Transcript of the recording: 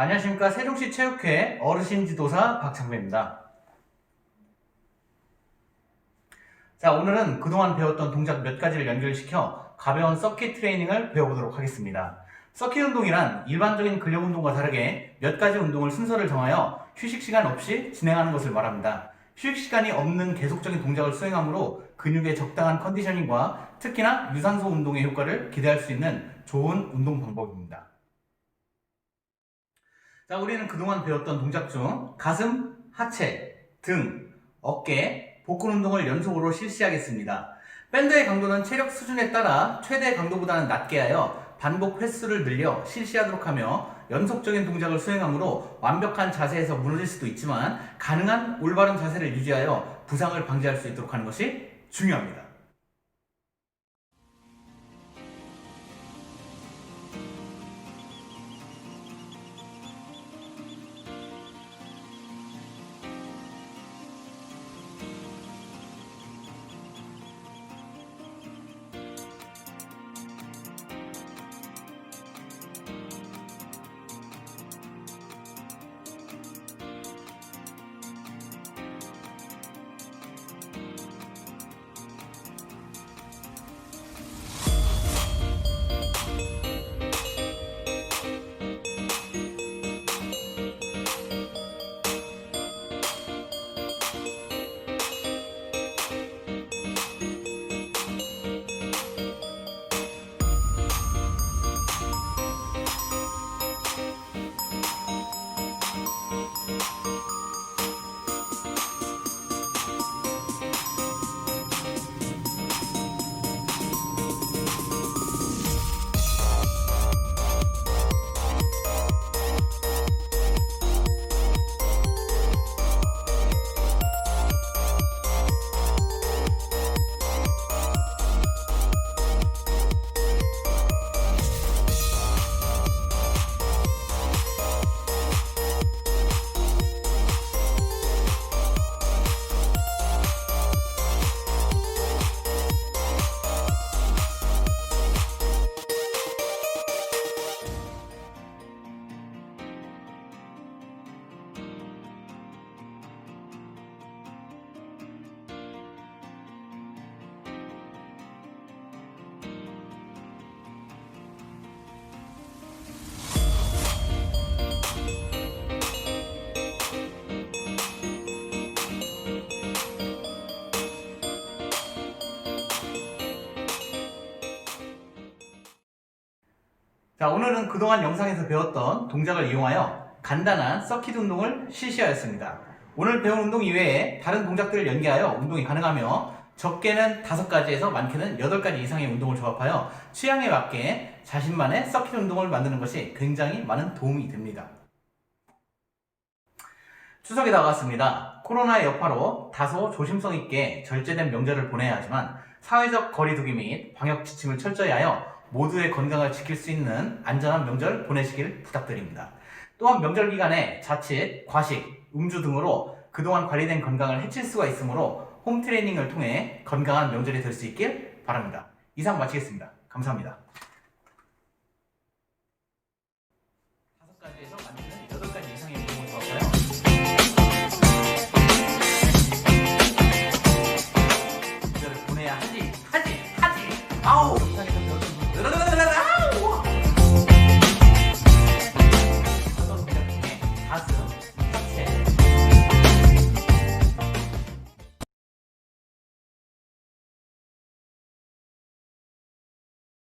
안녕하십니까 세종시 체육회 어르신 지도사 박창배입니다. 자 오늘은 그동안 배웠던 동작 몇 가지를 연결시켜 가벼운 서킷 트레이닝을 배워보도록 하겠습니다. 서킷 운동이란 일반적인 근력 운동과 다르게 몇 가지 운동을 순서를 정하여 휴식 시간 없이 진행하는 것을 말합니다. 휴식 시간이 없는 계속적인 동작을 수행하므로 근육의 적당한 컨디셔닝과 특히나 유산소 운동의 효과를 기대할 수 있는 좋은 운동 방법입니다. 자, 우리는 그동안 배웠던 동작 중 가슴, 하체, 등, 어깨, 복근 운동을 연속으로 실시하겠습니다. 밴드의 강도는 체력 수준에 따라 최대 강도보다는 낮게 하여 반복 횟수를 늘려 실시하도록 하며 연속적인 동작을 수행하므로 완벽한 자세에서 무너질 수도 있지만 가능한 올바른 자세를 유지하여 부상을 방지할 수 있도록 하는 것이 중요합니다. 자, 오늘은 그동안 영상에서 배웠던 동작을 이용하여 간단한 서킷 운동을 실시하였습니다. 오늘 배운 운동 이외에 다른 동작들을 연계하여 운동이 가능하며 적게는 5가지에서 많게는 8가지 이상의 운동을 조합하여 취향에 맞게 자신만의 서킷 운동을 만드는 것이 굉장히 많은 도움이 됩니다. 추석이 다가왔습니다. 코로나의 여파로 다소 조심성 있게 절제된 명절을 보내야 하지만 사회적 거리두기 및 방역 지침을 철저히 하여 모두의 건강을 지킬 수 있는 안전한 명절 보내시길 부탁드립니다. 또한 명절 기간에 자칫 과식, 음주 등으로 그동안 관리된 건강을 해칠 수가 있으므로 홈 트레이닝을 통해 건강한 명절이 될 수 있길 바랍니다. 이상 마치겠습니다. 감사합니다.